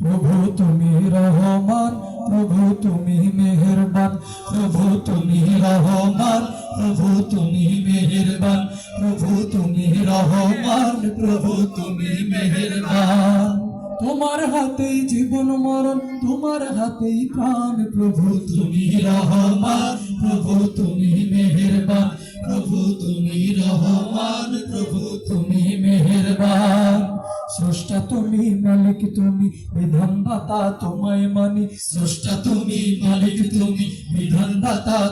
প্রভু তুমি রহমান, প্রভু তুমি মেহেরবান, প্রভু তুমি রহমান, প্রভু তুমি মেহেরবান, প্রভু তুমি রহমান, প্রভু তুমি মেহেরবান। তোমার হাতেই জীবন মরণ, তোমার হাতেই প্রাণ, প্রভু তুমি রহমান, প্রভু তুমি তুমি মালিক তুমি, বিধানদাতা তোমায় মানি। স্রষ্টা তুমি, মালিক তুমি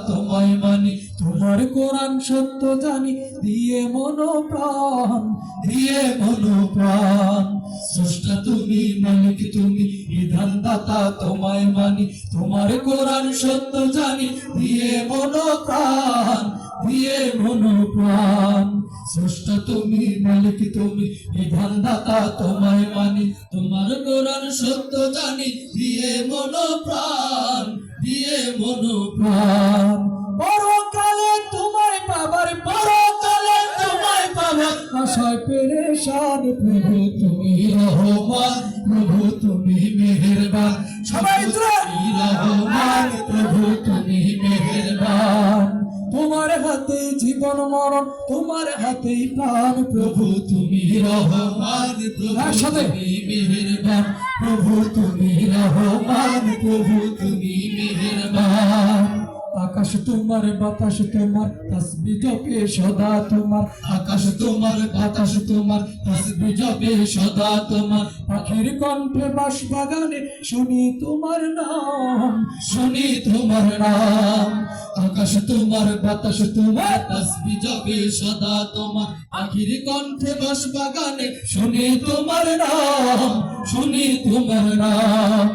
তোমায় মানি। তোমার কোরআন সত্য জানি, দিয়ে মন প্রাণ দিয়ে মন প্রাণ স্রষ্টা তুমি, মালিক তুমি, বিধানদাতা তোমায় মানি। তোমার কোরআন সত্য জানি, দিয়ে মন প্রাণ দিয়ে মন প্রাণ স্রষ্টা তুমি, মালিক তুমি বিধানদাতা তোমায় মানি। তোমার কোরআন সত্য জানি, দিয়ে মন প্রাণ, দিয়ে মন প্রাণ। পরকালে তোমায় পাবার, পরকালে তোমায় পাবার। আশায় পেরেশান প্রভু, তুমি রহমান। প্রভু, তুমি মেহেরবান। সবাই তুমি রহমান হাতে জীবন মরণ তোমার হাতেই প্রাণ প্রভু তুমি রহমান প্রভু তুমি মেহেরবান। প্রভু তুমি রহমান প্রভু তুমি মেহেরবান। আকাশ তোমার বাতাস তোমার তসবি জপে সদা তোমার। আকাশ তোমার বাতাস তোমার তসবি জপে সদা তোমার। পাখির কণ্ঠে বাস বাগানে শুনি তোমার নাম শুনি তোমার নাম। আকাশ তোমার, বাতাস তোমার, তসবি জপে সদা তোমার। পাখির কণ্ঠে বাস বাগানে শুনি তোমার নাম, শুনি তোমার নাম।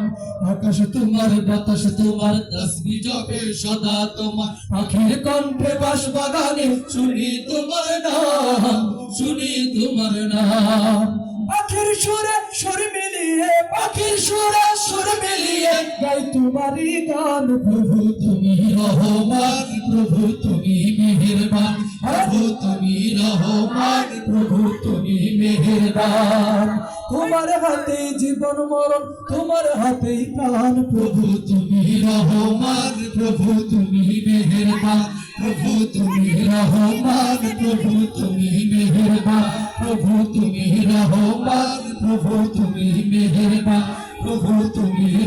আকাশ তোমার, বাতাস তোমার, তসবি জপে সদা তোমার। পাখির কণ্ঠে বাস বাগানে শুনি তোমার নাম, শুনি তোমার নাম। পাখির সুরে সুর মিলিয়ে পাখির সুরে সুর মিলিয়ে গাই তোমারই গান প্রভু তুমি রহমান, প্রভু তুমি মেহেরবান। প্রভু তুমি রহমান, প্রভু তুমি মেহেরবান। তোমার হাতে জীবন মরণ, তোমার হাতেই প্রাণ। প্রভু তুমি রহমান, প্রভু তুমি মেহেরবান। প্রভু তুমি রহমান, প্রভু তুমি মেহেরবান। প্রভু তুমি রহমান, প্রভু তুমি প্রভু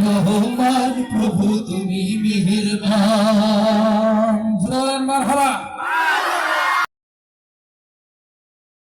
তুমি রহমান প্রভু তুমি মেহেরবান